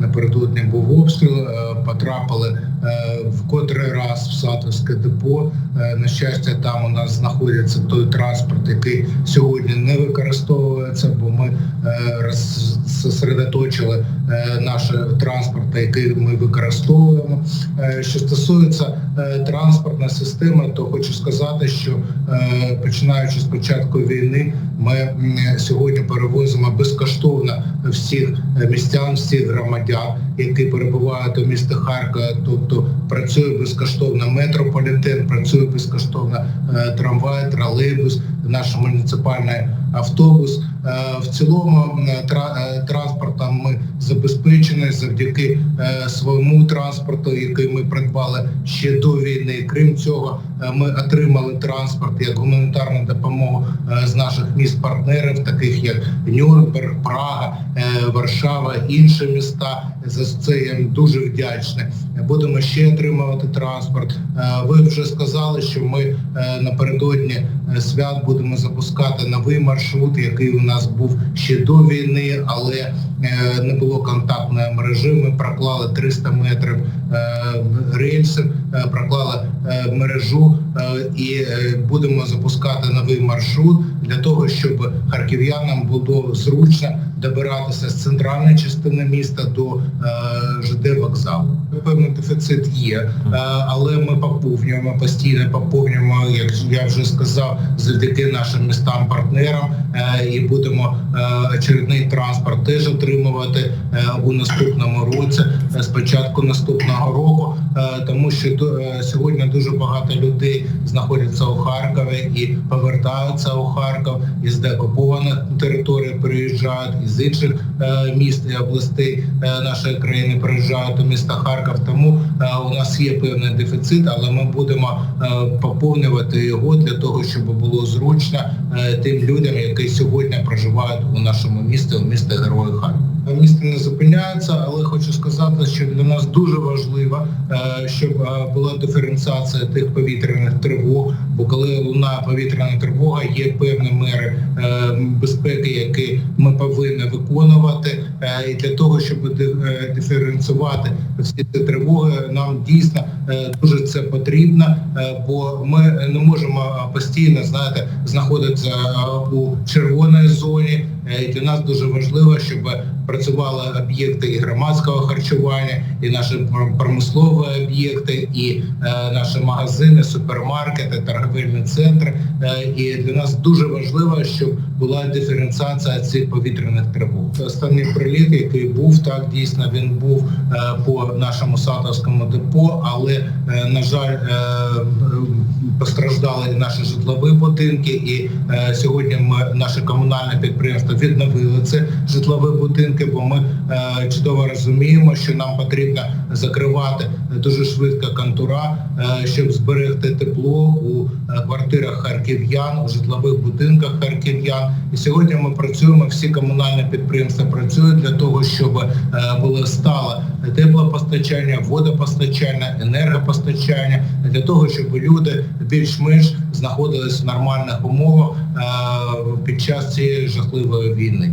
напередодні був обстріл, е, потрапили е, в котрий раз в Сатовське депо. Е, На щастя, там у нас знаходиться той транспорт, який сьогодні не використовується, бо ми роз- зосередоточили е, наш транспорт, який ми використовуємо. Що стосується транспортної системи, то хочу сказати, що починаючи з початку війни, ми сьогодні перевозимо безкоштовно всіх е, містян, всіх громадян, які перебувають у місті Харкова. Тобто працює безкоштовно метрополітен, працює безкоштовно е, трамвай, тролейбус, наш муніципальний автобус. Е, В цілому тра- транспортом ми забезпечені завдяки е, своєму транспорту, який ми придбали ще до війни. Крім цього, е, ми отримали транспорт як гуманітарну допомогу е, з наших міст-партнерів, таких як Нюрнберг, Прага, Варшава, інші міста. За це я дуже вдячний. Будемо ще отримувати транспорт. Ви вже сказали, що ми напередодні свят будемо запускати новий маршрут, який у нас був ще до війни, але не було контактної мережі. Ми проклали 300 метрів е, рельсів, е, проклали е, мережу е, і е, будемо запускати новий маршрут для того, щоб харків'янам було зручно добиратися з центральної частини міста до е, ЖД вокзалу. Певний дефіцит є, е, але ми поповнюємо постійно поповнюємо, як я вже сказав, завдяки нашим містам-партнерам е, і будемо е, очередний транспорт теж отримувати е, у наступному році, е, з початку наступного року, е, тому що до- е, сьогодні дуже багато людей знаходяться у Харкові і повертаються у Харків із деокупованих територій, приїжджають із інших е, міст і областей е, нашої країни приїжджають у місто Харків. Тому е, у нас є певний дефіцит, але ми будемо е, поповнювати його для того, щоб було зручно е, тим людям, які сьогодні проживають у нашому місті, у місті Герої Харків. Місто не зупиняється, але хочу сказати, що для нас дуже важливо, е, щоб е, була диференціація тих повітряних тривог. Бо коли лунає повітряна тривога, є певні мери е, безпеки, які ми повинні виконувати. І для того, щоб ди- диференціювати всі ці тривоги, нам дійсно дуже це потрібно, бо ми не можемо постійно знаєте знаходитися у червоній зоні. Е, для нас дуже важливо, щоб працювали об'єкти і громадського харчування, і наші промислові об'єкти, і е, наші магазини, супермаркети, торговельні центри. Е, і для нас дуже важливо, щоб була диференціація цих повітряних тривог. Останній приліт, який був, так дійсно він був по нашому сатовському депо, але на жаль, і наші житлові будинки. І е, сьогодні ми наше комунальне підприємство відновили ці житлові будинки, бо ми е, чудово розуміємо, що нам потрібно закривати дуже швидко контура, е, щоб зберегти тепло у е, квартирах харків'ян, у житлових будинках харків'ян. І сьогодні ми працюємо. Всі комунальні підприємства працюють для того, щоб е, було стале теплопостачання, водопостачання, енергопостачання для того, щоб люди більш-менш знаходились в нормальних умовах е, під час цієї жахливої війни.